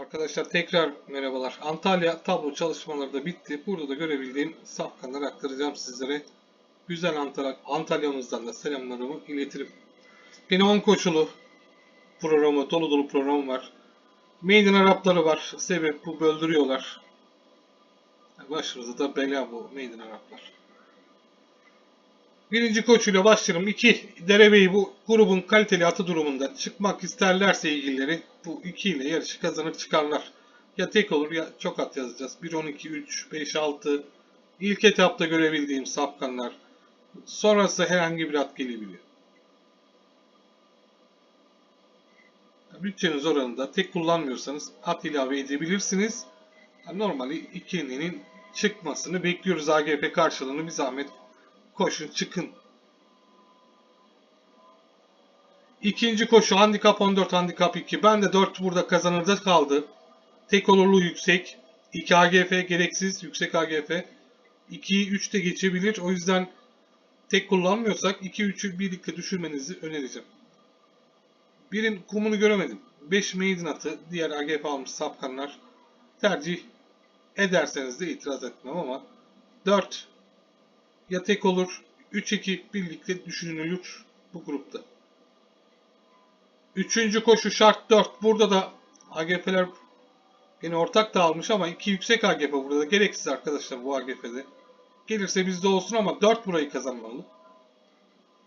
Arkadaşlar tekrar merhabalar. Antalya tablo çalışmaları da bitti. Burada da görebildiğim safkanları aktaracağım sizlere. Güzel Antalya, Antalya'mızdan da selamlarımı iletirim. Yine 10 koşulu programı, dolu dolu program var. Maiden Arapları var. Sebep bu böldürüyorlar. Başımızda da bela bu Maiden Araplar. Birinci koçuyla başlarım. İki derebeyi bu grubun kaliteli atı durumunda çıkmak isterlerse ilgilileri bu iki ile yarışı kazanır çıkarlar. Ya tek olur ya çok at yazacağız. 1, 12, 3, 5, 6 ilk etapta görebildiğim safkanlar. Sonrası herhangi bir at gelebiliyor. Bütçeniz oranında tek kullanmıyorsanız at ilave edebilirsiniz. Normali ikilinin çıkmasını bekliyoruz. AGP karşılığını bir zahmet koşun çıkın. İkinci koşu handikap 14 handikap 2. Ben de 4 burada kazanırda kaldı. Tek olurlu yüksek. 2 AGF gereksiz yüksek AGF. 2'yi 3 de geçebilir. O yüzden tek kullanmıyorsak 2-3'ü birlikte düşürmenizi önereceğim. Birin kumunu göremedim. 5 maiden atı diğer AGF almış sapkanlar tercih ederseniz de itiraz etmem ama 4 ya tek olur 3-2 birlikte düşünülür bu grupta. Üçüncü koşu şart 4. Burada da AGF'ler yine ortak da almış ama 2 yüksek AGF burada da gereksiz arkadaşlar bu AGF'de. Gelirse bizde olsun ama 4 burayı kazanmalı.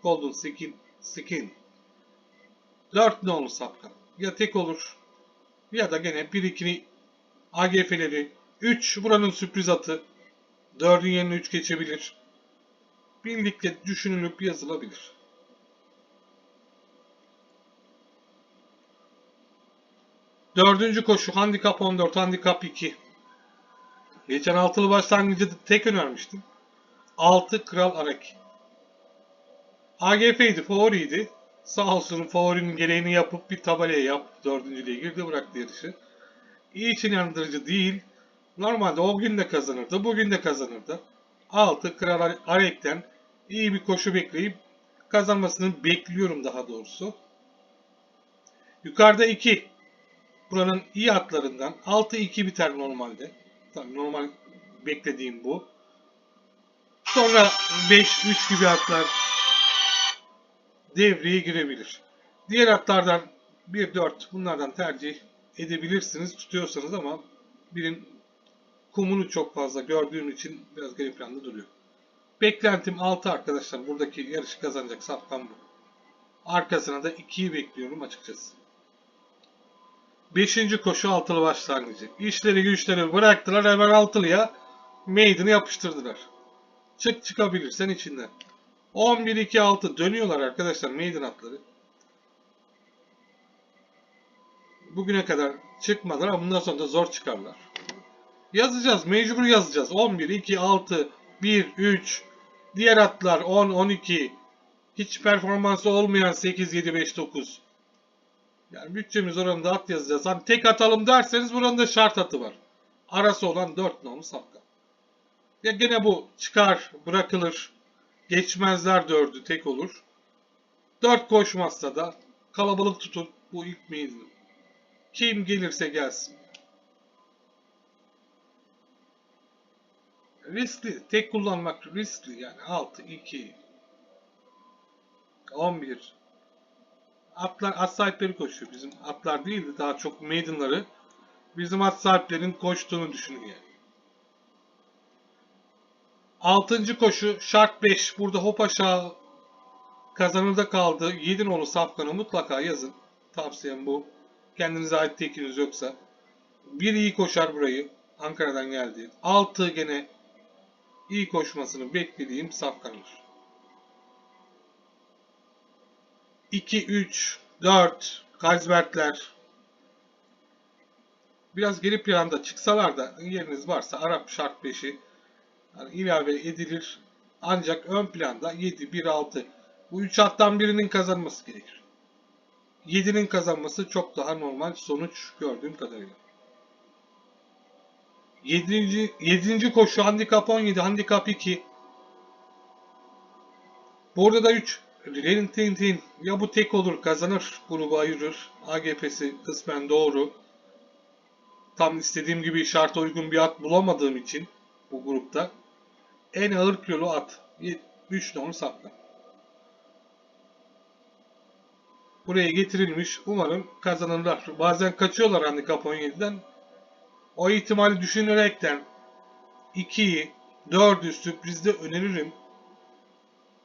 Golden Skin. Skin. 4 ne olur sapkan. Ya tek olur ya da gene 1-2'ni AGF'leri 3 buranın sürpriz atı. 4'ün yerine 3 geçebilir. Birlikte düşünülüp yazılabilir. Dördüncü koşu handikap 14, handikap 2. Geçen altılı başlangıcı tek önermiştim. 6 Kral Arek. AGF'ydi, favoriydi. Sağ olsun favorinin gereğini yapıp bir tabelaya yap. Dördüncülüğe girdi bıraktı yarışı. İçin inandırıcı değil. Normalde o gün de kazanırdı, bugün de kazanırdı. 6 Kral Arek'ten iyi bir koşu bekleyip kazanmasını bekliyorum daha doğrusu. Yukarıda 2. Buranın iyi atlarından 6-2 biter normalde. Tabii normal beklediğim bu. Sonra 5-3 gibi atlar devreye girebilir. Diğer atlardan 1-4 bunlardan tercih edebilirsiniz tutuyorsanız ama birin kumunu çok fazla gördüğüm için biraz geri planda duruyor. Beklentim 6 arkadaşlar. Buradaki yarışı kazanacak safkan bu. Arkasına da 2'yi bekliyorum açıkçası. 5. koşu altılı başlangıcı. İşleri güçleri bıraktılar hemen altılıya maiden'ı yapıştırdılar. Çık çıkabilirsen içinden. 11-2-6 dönüyorlar arkadaşlar maiden atları. Bugüne kadar çıkmadılar ama bundan sonra da zor çıkarlar. Yazacağız. Mecbur yazacağız. 11, 2, 6, 1, 3. Diğer atlar 10, 12. Hiç performansı olmayan 8, 7, 5, 9. Yani bütçemiz oranında at yazacağız. Hani tek atalım derseniz buranın da şart atı var. Arası olan 4 nolu sapka. Ya gene bu çıkar, bırakılır. Geçmezler 4'ü tek olur. 4 koşmazsa da kalabalık tutun. Bu ilk meyildir. Kim gelirse gelsin. Riskli. Tek kullanmak riskli yani. 6, 2, 11. Atlar, at sahipleri koşuyor. Bizim atlar değildi. Daha çok maidenları. Bizim at sahiplerinin koştuğunu düşünün yani. Altıncı koşu şart 5. Burada hop aşağı kazanırda kaldı. 7 nolu safkanı mutlaka yazın. Tavsiyem bu. Kendinize ait tekiniz yoksa. Bir iyi koşar burayı. Ankara'dan geldi. 6 gene iyi koşmasını beklediğim safkanlar. 2, 3, 4 Kalsbertler. Biraz geri planda çıksalar da yeriniz varsa Arap şart 5'i yani ilave edilir. Ancak ön planda 7, 1, 6 bu 3 hattan birinin kazanması gerekir. 7'nin kazanması çok daha normal sonuç gördüğüm kadarıyla. 7. 7. koşu handikap 17, handikap 2. Burada da 3. Rintintin ya bu tek olur kazanır grubu ayırır. AGP'si kısmen doğru. tam istediğim gibi şarta uygun bir at bulamadığım için bu grupta en ağır kilolu at 3 nolu safkan. Buraya getirilmiş. Umarım kazanırlar. Bazen kaçıyorlar handikap 17'den. O ihtimali düşünerekten 2'yi 4'ü sürprizde öneririm.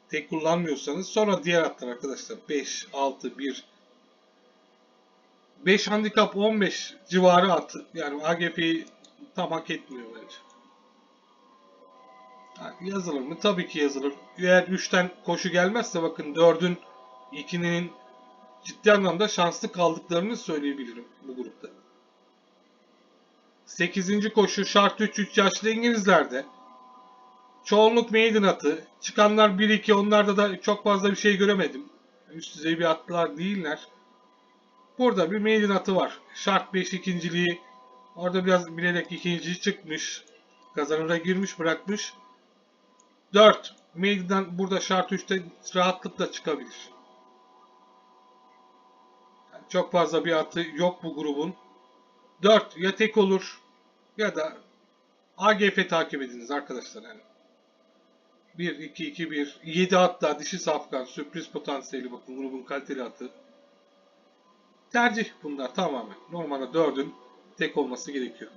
Tek kullanmıyorsanız. Sonra diğer atlar arkadaşlar. 5, 6, 1. 5 handikap 15 civarı atı. Yani AGP'yi tam hak etmiyor bence. Yazılır mı? Tabii ki yazılır. Eğer 3'ten koşu gelmezse bakın 4'ün 2'nin ciddi anlamda şanslı kaldıklarını söyleyebilirim bu grupta. 8. koşu şart 3 3 yaşlı İngilizlerde. Çoğunluk maiden atı. Çıkanlar 1-2 onlarda da çok fazla bir şey göremedim. Üst düzey bir atlar değiller. Burada bir maiden atı var. Şart 5 ikinciliği. Orada biraz bilerek ikinci çıkmış. Kazanıra girmiş bırakmış. 4. Maiden'dan burada şart 3'te rahatlıkla çıkabilir. Yani çok fazla bir atı yok bu grubun. 4 ya tek olur ya da AGF takip ediniz arkadaşlar yani. 1 2 2 1 7 hatta dişi safkan sürpriz potansiyeli bakın grubun kaliteli atı. Tercih bunlar tamamen. Normalde 4'ün tek olması gerekiyor.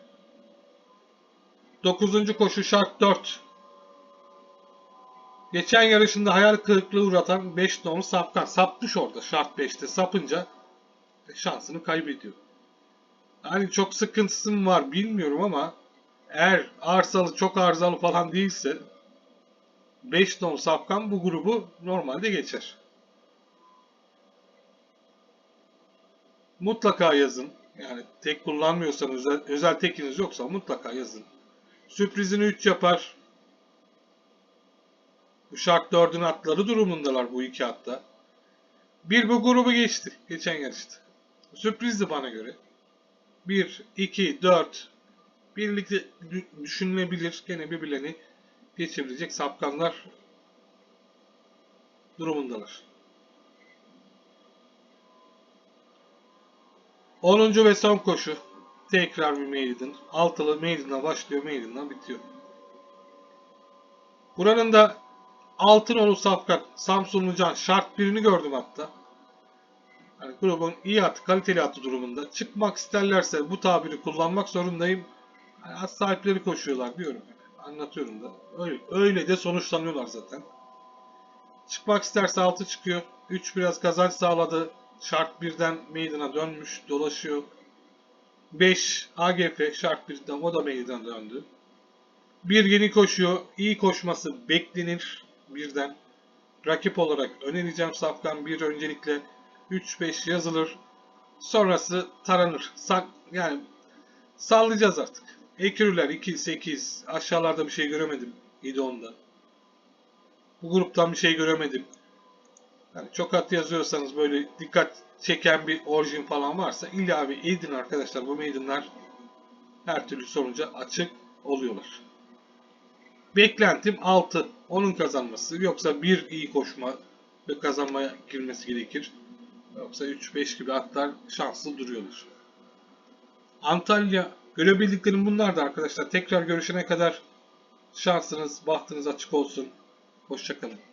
9. koşu şart 4. Geçen yarışında hayal kırıklığı uğratan 5 nolu Safkan. Sapmış orada şart 5'te. Sapınca şansını kaybediyor. Hani çok sıkıntısı mı var bilmiyorum ama eğer arsalı çok arızalı falan değilse 5 nolu Safkan bu grubu normalde geçer. Mutlaka yazın. Yani tek kullanmıyorsanız özel, özel tekiniz yoksa mutlaka yazın. Sürprizini 3 yapar. Bu şart 4'ün atları durumundalar bu iki hatta. Bir bu grubu geçti geçen yarışta. Sürprizdi bana göre. 1, 2, 4 birlikte dü- düşünülebilir. Gene birbirlerini geçebilecek sapkanlar durumundalar. 10. ve son koşu. Tekrar bir maiden. Altılı maiden'la başlıyor, maiden'la bitiyor. Buranın da Altınoğlu Safkan, Samsunlu Can şart birini gördüm hatta. Yani grubun iyi at, kaliteli atı durumunda. Çıkmak isterlerse bu tabiri kullanmak zorundayım. Yani at sahipleri koşuyorlar diyorum. Anlatıyorum da. Öyle, öyle de sonuçlanıyorlar zaten. Çıkmak isterse 6 çıkıyor. 3 biraz kazanç sağladı. Şart 1'den meydana dönmüş, dolaşıyor. 5 AGF şart 1'den o da meydana döndü. Bir yeni koşuyor. İyi koşması beklenir birden. Rakip olarak önereceğim Safkan bir öncelikle 3-5 yazılır. Sonrası taranır. Sak, yani sallayacağız artık. Ekürüler 2-8 aşağılarda bir şey göremedim. 7-10'da. Bu gruptan bir şey göremedim. Yani çok at yazıyorsanız böyle dikkat çeken bir orijin falan varsa ilave edin arkadaşlar. Bu maidenler her türlü sonuca açık oluyorlar. Beklentim 6. Onun kazanması. Yoksa bir iyi koşma ve kazanmaya girmesi gerekir. Yoksa 3-5 gibi atlar şanslı duruyorlar. Antalya görebildiklerim bunlar da arkadaşlar. Tekrar görüşene kadar şansınız, bahtınız açık olsun. Hoşçakalın.